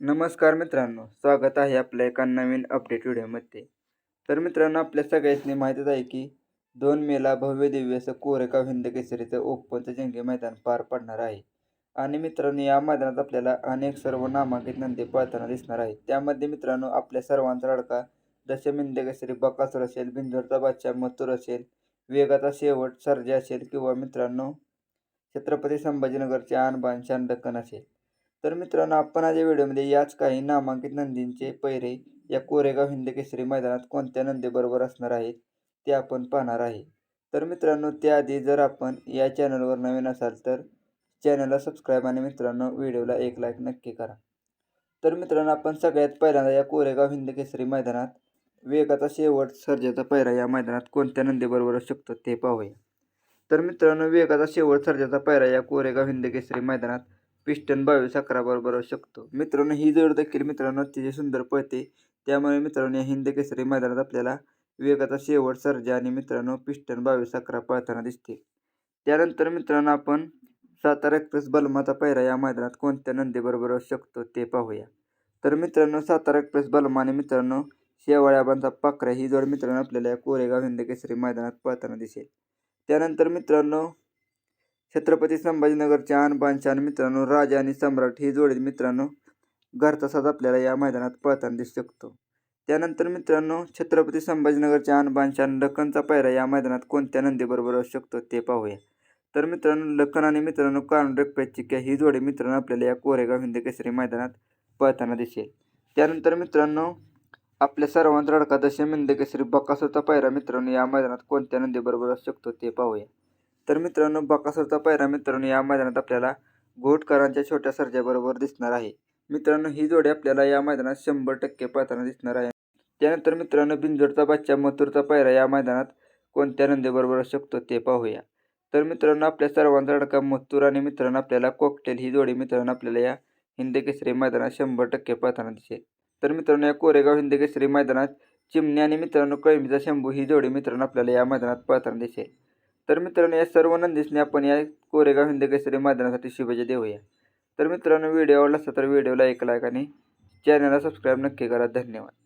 नमस्कार मित्रांनो स्वागत आहे आपल्या एका नवीन अपडेट व्हिडिओमध्ये. तर मित्रांनो आपल्या सगळ्यांनी माहितीच आहे की दोन मेला भव्य दिव्य असं कोरेगाव हिंद केसरीचं ओपनचं जंगी मैदान पार पडणार आहे. आणि मित्रांनो या मैदानात आपल्याला अनेक सर्व नामांकित नंदी पळताना दिसणार आहे त्यामध्ये मित्रांनो आपल्या सर्वांचा लडका दशम हिंद केसरी बकासूर असेल बिंदूरचा बादशाह मथुर असेल वेगाचा शेवट सर्जा असेल किंवा मित्रांनो छत्रपती संभाजीनगरचे आणबान शान दक्कन असेल. तर मित्रांनो आपण आज या व्हिडिओमध्ये याच काही नामांकित नंदींचे पैरे या कोरेगाव हिंद केसरी मैदानात कोणत्या नंदीबरोबर असणार आहेत ते आपण पाहणार आहे. तर मित्रांनो त्याआधी जर आपण या चॅनलवर नवीन असाल तर चॅनलला सबस्क्राईब आणि मित्रांनो व्हिडिओला एक लाईक नक्की करा. तर मित्रांनो आपण सगळ्यात पहिल्यांदा या कोरेगाव हिंद केसरी मैदानात वेगाचा शेवट सर्जाचा पैरा या मैदानात कोणत्या नंदीबरोबर शकतो ते पाहूया. तर मित्रांनो वेगाचा शेवट सर्जाचा पैरा या कोरेगाव हिंद केसरी मैदानात पिस्टन बावीस अकरा बरोबर असू शकतो. मित्रांनो ही जोड देखील मित्रांनो अतिशय सुंदर पळते. त्यामुळे मित्रांनो या हिंद केसरी मैदानात आपल्याला वेगाचा शेवट सर्जा आणि मित्रांनो पिस्टन बावीस अकरा पळताना दिसते. त्यानंतर मित्रांनो आपण सातारा एक्सप्रेस बलमाचा पैरा या मैदानात कोणत्या नंदीबरोबर असू शकतो ते पाहूया. तर मित्रांनो सातारा एक्सप्रेस बलमा आणि मित्रांनो शेवाळ्याबांचा पाकरा ही जोड मित्रांनो आपल्याला या कोरेगाव हिंद केसरी मैदानात पळताना दिसेल. त्यानंतर मित्रांनो छत्रपती संभाजीनगरचे आणबान मित्रांनो राजा आणि सम्राट ही जोडी मित्रांनो घर साज आपल्याला या मैदानात पळताना दिसू शकतो. त्यानंतर मित्रांनो छत्रपती संभाजीनगरचे आणबान शान लखनचा पायरा या मैदानात कोणत्या नंदीबरोबर असू शकतो ते पाहूया. तर मित्रांनो लखन आणि मित्रांनो कानून चिक्या ही जोडी मित्रांनो आपल्याला या कोरेगाव हिंद केसरी मैदानात पळताना दिसेल. त्यानंतर मित्रांनो आपल्या सर्वांत रडका दशम हिंद केसरी बकासूरचा पायरा मित्रांनो या मैदानात कोणत्या नंदीबरोबर असू शकतो ते पाहूया. तर मित्रांनो बकासूरचा पायरा मित्रांनो या मैदानात आपल्याला घोटकरांच्या छोट्या सर्जाबरोबर दिसणार आहे. मित्रांनो ही जोडी आपल्याला या मैदानात शंभर टक्के पळताना दिसणार आहे. त्यानंतर मित्रांनो बिंजोडचा बच्चा मथुरचा पायरा या मैदानात कोणत्या नंदीबरोबर असू शकतो ते पाहूया. तर मित्रांनो आपल्या सर्वांचा अडका मथुर आणि मित्रांनो आपल्याला कॉकटेल ही जोडी मित्रांनो आपल्याला या हिंद केसरी मैदानात शंभर टक्के पळताना दिसेल. तर मित्रांनो या कोरेगाव हिंद केसरी मैदानात चिमणी आणि मित्रांनो कळंबीचा शंभू ही जोडी मित्रांनो आपल्याला या मैदानात पळताना दिसेल. तर मित्रांनो या सर्व नंदीसने आपण या कोरेगाव हिंद केसरी मैदानासाठी शुभेच्छा देऊया. तर मित्रांनो व्हिडिओ आवडला असता तर व्हिडिओला एक लाईक आणि चॅनलला सबस्क्राईब नक्की करा. धन्यवाद.